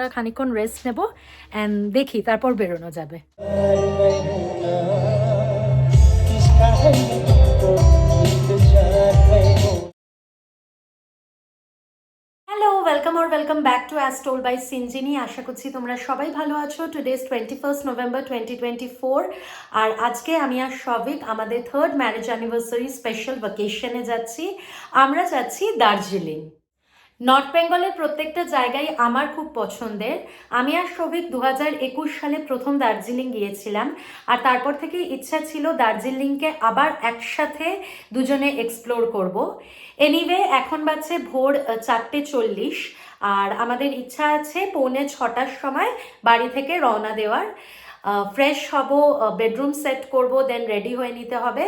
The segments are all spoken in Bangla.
আমরা খানিকক্ষণ রেস্ট নেব অ্যান্ড দেখি তারপর বেরোনো যাবে। Hello welcome R welcome back to as told by Sinjini আশা করছি তোমরা সবাই ভালো আছো। Today's twenty first November twenty twenty four আর আজকে আমি আর সবিক আমাদের থার্ড ম্যারেজ অ্যানিভার্সারি স্পেশাল ভ্যাকেশনে যাচ্ছি। আমরা যাচ্ছি দার্জিলিং। নর্থ বেঙ্গলের প্রত্যেকটা জায়গায় আমার খুব পছন্দের। আমি আর সৌভিক দু সালে প্রথম দার্জিলিং গিয়েছিলাম। আর তারপর থেকে ইচ্ছা ছিল দার্জিলিংকে আবার একসাথে দুজনে এক্সপ্লোর করব। এনিওয়ে এখন বাজছে ভোর চারটে চল্লিশ। আর আমাদের ইচ্ছা আছে পৌনে ছটার সময় বাড়ি থেকে রওনা দেওয়ার। ফ্রেশ হব বেডরুম সেট করব দেন রেডি হয়ে নিতে হবে।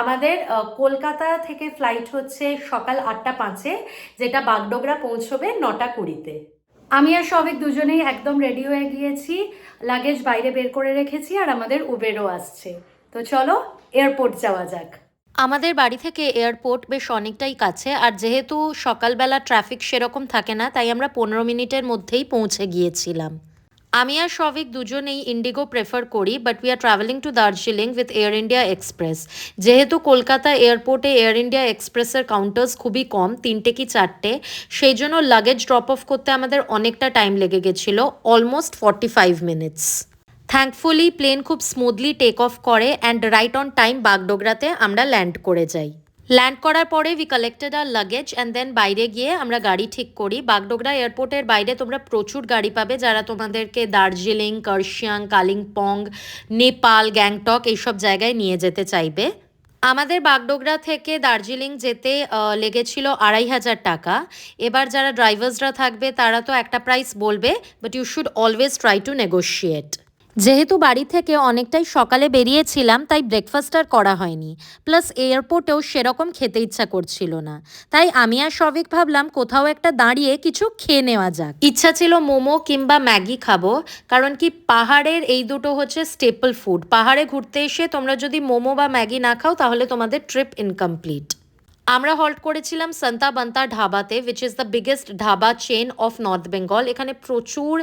আমাদের কলকাতা থেকে ফ্লাইট হচ্ছে সকাল আটটা পাঁচে, যেটা বাগডোগরা পৌঁছবে নটা কুড়িতে। আমি আর সবিক দুজনেই একদম রেডি হয়ে গিয়েছি লাগেজ বাইরে বের করে রেখেছি, আর আমাদের উবেরও আসছে। তো চলো এয়ারপোর্ট যাওয়া যাক। আমাদের বাড়ি থেকে এয়ারপোর্ট বেশ অনেকটাই কাছে, আর যেহেতু সকালবেলা ট্রাফিক সেরকম থাকে না, তাই আমরা পনেরো মিনিটের মধ্যেই পৌঁছে গিয়েছিলাম। আমি আর সবিক দুজনেই ইন্ডিগো প্রেফার করি but we are travelling to Darjeeling with Air India Express যেহেতু কলকাতা এয়ারপোর্টে এয়ার ইন্ডিয়া এক্সপ্রেসের কাউন্টার্স খুবই কম, তিনটে কি চারটে, সেই জন্য লাগেজ ড্রপ অফ করতে আমাদের অনেকটা টাইম লেগে গেছিল almost forty five minutes thankfully plane খুব স্মুথলি টেক অফ করে অ্যান্ড রাইট অন টাইম বাগডোগরাতে আমরা ল্যান্ড করে যাই। ল্যান্ড করার পরে we collected our luggage and then বাইরে গিয়ে আমরা গাড়ি ঠিক করি। বাগডোগরা এয়ারপোর্টের বাইরে তোমরা প্রচুর গাড়ি পাবে যারা তোমাদেরকে দার্জিলিং, কার্শিয়াং, কালিম্পং, নেপাল, গ্যাংটক এইসব জায়গায় নিয়ে যেতে চাইবে। আমাদের বাগডোগরা থেকে দার্জিলিং যেতে লেগেছিল আড়াই হাজার টাকা। এবার যারা ড্রাইভার্সরা থাকবে তারা তো একটা প্রাইস বলবে but you should always try to negotiate যেহেতু বাড়ি থেকে অনেকটাই সকালে বেরিয়েছিলাম, তাই ব্রেকফাস্ট আর করা হয়নি। প্লাস এয়ারপোর্টেও সেরকম খেতে ইচ্ছা করছিল না। তাই আমি আর সবিক ভাবলাম কোথাও একটা দাঁড়িয়ে কিছু খেয়ে নেওয়া যাক। ইচ্ছা ছিল মোমো কিংবা ম্যাগি খাব, কারণ কি পাহাড়ের এই দুটো হচ্ছে স্টেপল ফুড পাহাড়ে ঘুরতে এসে তোমরা যদি মোমো বা ম্যাগি না খাও, তাহলে তোমাদের ট্রিপ ইনকমপ্লিট আমরা হল্ট করেছিলাম Santa Banta ঢাবাতে which is the biggest dhaba chain of north Bengal এখানে প্রচুর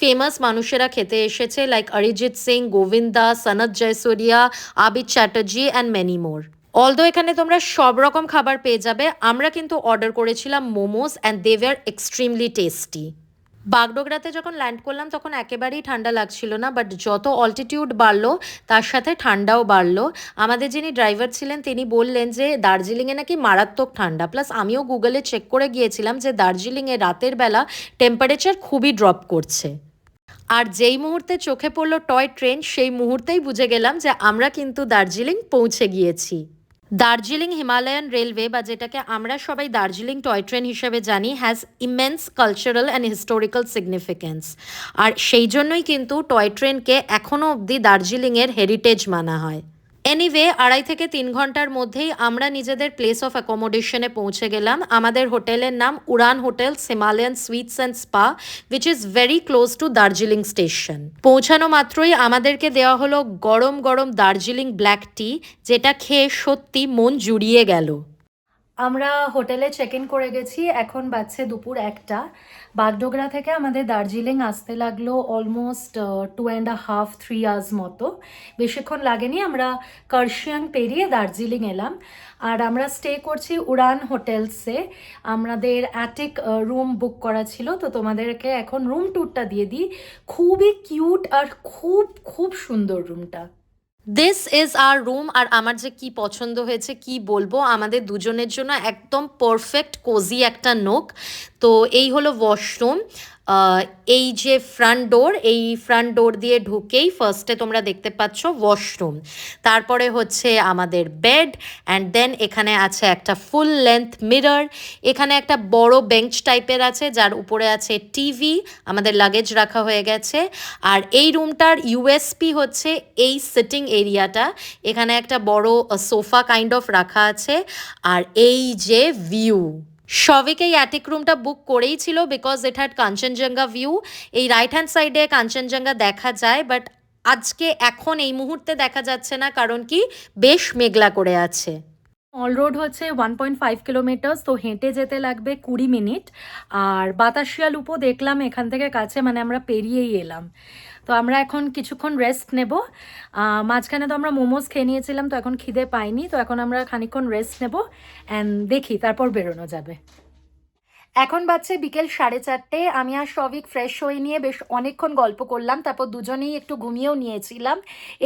ফেমাস মানুষেরা খেতে এসেছে like Arijit Singh Govinda Sanath Jayasuriya Abid Chatterjee and many more although এখানে তোমরা সব রকম খাবার পেয়ে যাবে, আমরা কিন্তু অর্ডার করেছিলাম momos and they were extremely tasty বাগডোগরাতে যখন ল্যান্ড করলাম, তখন একেবারেই ঠান্ডা লাগছিল না বাট যত অল্টিটিউড বাড়লো, তার সাথে ঠান্ডাও বাড়লো। আমাদের যিনি ড্রাইভার ছিলেন, তিনি বললেন যে, দার্জিলিংয়ে নাকি মারাত্মক ঠান্ডা। প্লাস আমিও গুগলে চেক করে গিয়েছিলাম যে, দার্জিলিংয়ে রাতের বেলা টেম্পারেচার খুবই ড্রপ করছে। আর যেই মুহূর্তে চোখে পড়ল টয় ট্রেন সেই মুহূর্তেই বুঝে গেলাম যে, আমরা কিন্তু দার্জিলিং পৌঁছে গিয়েছি। দার্জিলিং হিমালয়ান রেলওয়ে বা যেটাকে আমরা সবাই দার্জিলিং টয় ট্রেন হিসেবে জানি has immense cultural and historical significance আর সেই জন্যই কিন্তু টয় ট্রেনকে এখনও অবধি দার্জিলিংয়ের হেরিটেজ মানা হয়। এনিওয়ে আড়াই থেকে তিন ঘণ্টার মধ্যেই আমরা নিজেদের প্লেস অফ অ্যাকোমোডেশনে পৌঁছে গেলাম। আমাদের হোটেলের নাম Udaan hotel Himalayan suites and spa which is very close to Darjeeling station. পৌঁছানো মাত্রই আমাদেরকে দেওয়া হলো গরম গরম দার্জিলিং ব্ল্যাক টি যেটা খেয়ে সত্যি মন জুড়িয়ে গেল। আমরা হোটেলে চেক ইন করে গেছি, এখন বাজছে দুপুর একটা। বাগডোগরা থেকে আমাদের দার্জিলিং আসতে লাগল almost two and half three hours মতো। বেশিক্ষণ লাগেনি, আমরা কার্শিয়াং পেরিয়ে দার্জিলিং এলাম। আর আমরা স্টে করছি উড়ান হোটেলসে। আমাদের অ্যাটিক রুম বুক করা ছিল, তো তোমাদেরকে এখন রুম ট্যুরটা দিয়ে দিই। খুবই কিউট আর খুব খুব সুন্দর রুমটা দিস ইজ আর রুম আর আমার যে কি পছন্দ হয়েছে, কি বলব, আমাদের দুজনের জন্য একদম পারফেক্ট কোজি একটা নোক তো এই হলো ওয়াশরুম এই যে ফ্রন্ট ডোর এই ফ্রন্ট ডোর দিয়ে ঢুকেই ফার্স্টে তোমরা দেখতে পাচ্ছ ওয়াশরুম তারপরে হচ্ছে আমাদের বেড অ্যান্ড দেন এখানে আছে একটা ফুল লেন্থ মিরর এখানে একটা বড় বেঞ্চ টাইপের আছে, যার উপরে আছে টিভি আমাদের লাগেজ রাখা হয়ে গেছে। আর এই রুমটার ইউএসপি হচ্ছে এই সিটিং এরিয়াটা এখানে একটা বড় সোফা কাইন্ড অফ রাখা আছে। আর এই যে ভিউ সবিক এই অ্যাটিক রুমটা বুক করেই ছিল because it had Kanchenjunga view এই রাইট হ্যান্ড সাইডে কাঞ্চনজঙ্ঘা দেখা যায় বাট আজকে এখন এই মুহূর্তে দেখা যাচ্ছে না, কারণ কি? বেশ মেঘলা করে আছে। মল রোড হচ্ছে ওয়ান পয়েন্ট ফাইভ কিলোমিটার্স তো হেঁটে যেতে লাগবে কুড়ি মিনিট। আর বাতাসিয়া উপ দেখলাম এখান থেকে কাছে মানে আমরা পেরিয়েই এলাম। তো আমরা এখন কিছুক্ষণ রেস্ট নেব। মাঝখানে তো আমরা মোমোস খেয়ে নিয়েছিলাম, তো এখন খিদে পাইনি, তো এখন আমরা খানিক্ষণ রেস্ট নেব। অ্যান্ড দেখি, তারপর বেরোনো যাবে। এখন বাজছে বিকেল সাড়ে চারটে। আমি আর সবিক ফ্রেশ হয়ে নিয়ে বেশ অনেকক্ষণ গল্প করলাম তারপর দুজনেই একটু ঘুমিয়েও নিয়েছিলাম।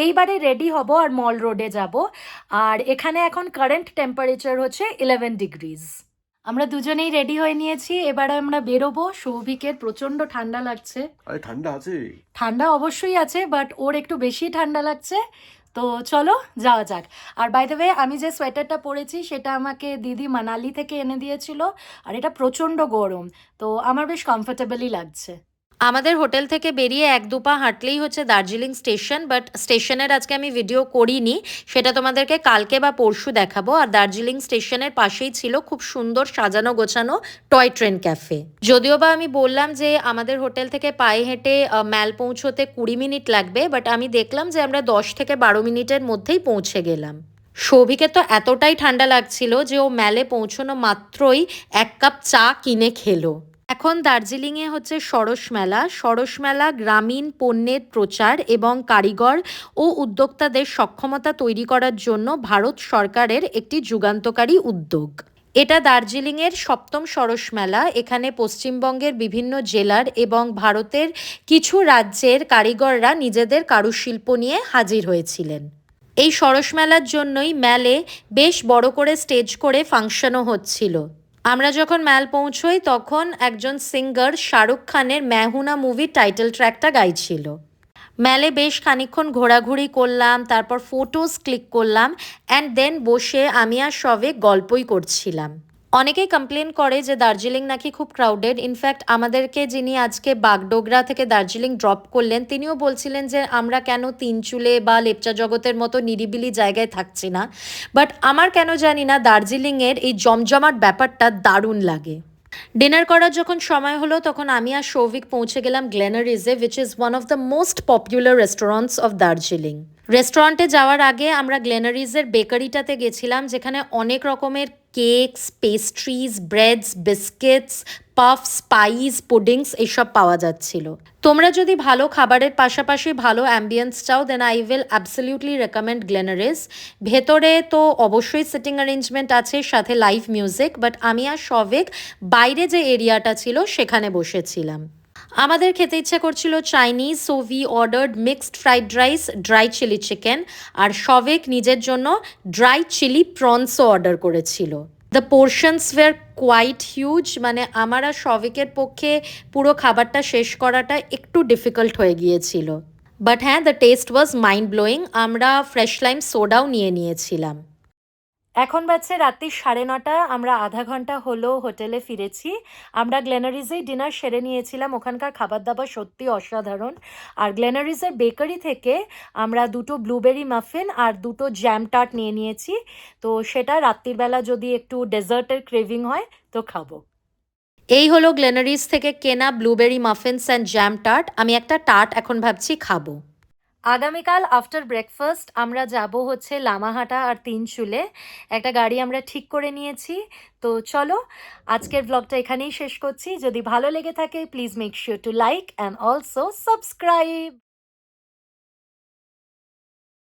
এইবারে রেডি হব আর মল রোডে যাব। আর এখানে এখন কারেন্ট টেম্পারেচার হচ্ছে ইলেভেন ডিগ্রিজ আমরা দুজনেই রেডি হয়ে নিয়েছি এবারে আমরা বেরোবো। সৌভিকের প্রচণ্ড ঠান্ডা লাগছে। আরে ঠান্ডা আছে। ঠান্ডা অবশ্যই আছে বাট ওর একটু বেশি ঠান্ডা লাগছে। তো চলো, যাওয়া যাক। আর বাই দ্য ওয়ে আমি যে সোয়েটারটা পরেছি, সেটা আমাকে দিদি মানালি থেকে এনে দিয়েছিল, আর এটা প্রচণ্ড গরম, তো আমার বেশ কমফোর্টেবলই লাগছে। আমাদের হোটেল থেকে বেরিয়ে এক দু পা হাঁটলেই হচ্ছে দার্জিলিং স্টেশন বাট স্টেশনের আজকে আমি ভিডিও করিনি। সেটা তোমাদেরকে কালকে বা পরশু দেখাবো। আর দার্জিলিং স্টেশনের পাশেই ছিল খুব সুন্দর সাজানো গোছানো টয় ট্রেন ক্যাফে। যদিও বা আমি বললাম যে আমাদের হোটেল থেকে পায়ে হেঁটে ম্যাল পৌঁছোতে কুড়ি মিনিট লাগবে বাট আমি দেখলাম যে আমরা দশ থেকে বারো মিনিটের মধ্যেই পৌঁছে গেলাম। সৌভিকে তো এতটাই ঠান্ডা লাগছিল যে ও ম্যালে পৌঁছানো মাত্রই এক কাপ চা কিনে খেলো। এখন দার্জিলিংয়ে হচ্ছে সরস মেলা। সরস মেলা গ্রামীণ পণ্যের প্রচার এবং কারিগর ও উদ্যোক্তাদের সক্ষমতা তৈরি করার জন্য ভারত সরকারের একটি যুগান্তকারী উদ্যোগ। এটা দার্জিলিংয়ের সপ্তম সরস মেলা। এখানে পশ্চিমবঙ্গের বিভিন্ন জেলার এবং ভারতের কিছু রাজ্যের কারিগররা নিজেদের কারুশিল্প নিয়ে হাজির হয়েছিলেন। এই সরস মেলার জন্যই মেলে বেশ বড় করে স্টেজ করে ফাংশনও হচ্ছিল। আমরা যখন ম্যাল পৌঁছই, তখন একজন সিঙ্গার শাহরুখ খানের মেহুনা মুভি টাইটেল ট্র্যাকটা গাইছিল। ম্যালে বেশ খানিকক্ষণ ঘোরাঘুরি করলাম, তারপর ফোটোস ক্লিক করলাম অ্যান্ড দেন বসে আমি আর সবে গল্পই করছিলাম। অনেকেই কমপ্লেন করে যে দার্জিলিং নাকি খুব ক্রাউডেড ইনফ্যাক্ট আমাদেরকে যিনি আজকে বাগডোগরা থেকে দার্জিলিং ড্রপ করলেন, তিনিও বলছিলেন যে আমরা কেন তিনচুলে বা লেপচা জগতের মতো নিরিবিলি জায়গায় থাকছি না। বাট আমার কেন জানি না, দার্জিলিংয়ের এই জমজমাট ব্যাপারটা দারুণ লাগে। ডিনার করার যখন সময় হলো, তখন আমি আর সৌভিক পৌঁছে গেলাম গ্লেনারিজে which is one of the most popular restaurants of Darjeeling. রেস্টুরেন্টে যাওয়ার আগে আমরা গ্লেনারিজের বেকারিটাতে গেছিলাম, যেখানে অনেক রকমের cakes pastries breads biscuits puff spice puddings এসব পাওয়া যাচ্ছিল। তোমরা যদি ভালো খাবারের পাশাপাশি ভালো অ্যাম্বিয়েন্স চাও then I will absolutely recommend Glenary's ভেতরে তো অবশ্যই সিটিং অ্যারেঞ্জমেন্ট আছে, সাথে লাইভ মিউজিক বাট আমি আর সবেক বাইরে যে এরিয়াটা ছিল, সেখানে বসেছিলাম। আমাদের খেতে ইচ্ছা করছিল Chinese so we ordered mixed fried rice dry chilli chicken আর সবেক নিজের জন্য ড্রাই চিলি প্রনসও অর্ডার করেছিল। The portions were quite huge মানে আমার আর সবেকের পক্ষে পুরো খাবারটা শেষ করাটা একটু ডিফিকাল্ট হয়ে গিয়েছিল। বাট হ্যাঁ the taste was mind blowing আমরা ফ্রেশ লাইম সোডাও নিয়ে নিয়েছিলাম। এখন বাজছে রাত্রি সাড়ে নটা, আমরা আধা ঘণ্টা হলো হোটেলে ফিরেছি। আমরা গ্লেনারিজেই ডিনার সেরে নিয়েছিলাম, ওখানকার খাবার দাবার সত্যি অসাধারণ। আর গ্লেনারিজের বেকারি থেকে আমরা দুটো ব্লুবেরি মাফিন আর দুটো জ্যাম টার্ট নিয়ে নিয়েছি। তো সেটা রাত্রিবেলা যদি একটু ডেজার্টের ক্রেভিং হয়, তো খাব। এই হলো গ্লেনারিস থেকে কেনা blueberry muffins and jam tart. আমি একটা টার্ট এখন ভাবছি, খাব। আগামীকাল আফটার ব্রেকফাস্ট আমরা যাব হচ্ছে লামাহাটা আর তিনশুলে। একটা গাড়ি আমরা ঠিক করে নিয়েছি। তো চলো, আজকের ব্লগটা এখানেই শেষ করছি। যদি ভালো লেগে থাকে please make sure to like and also subscribe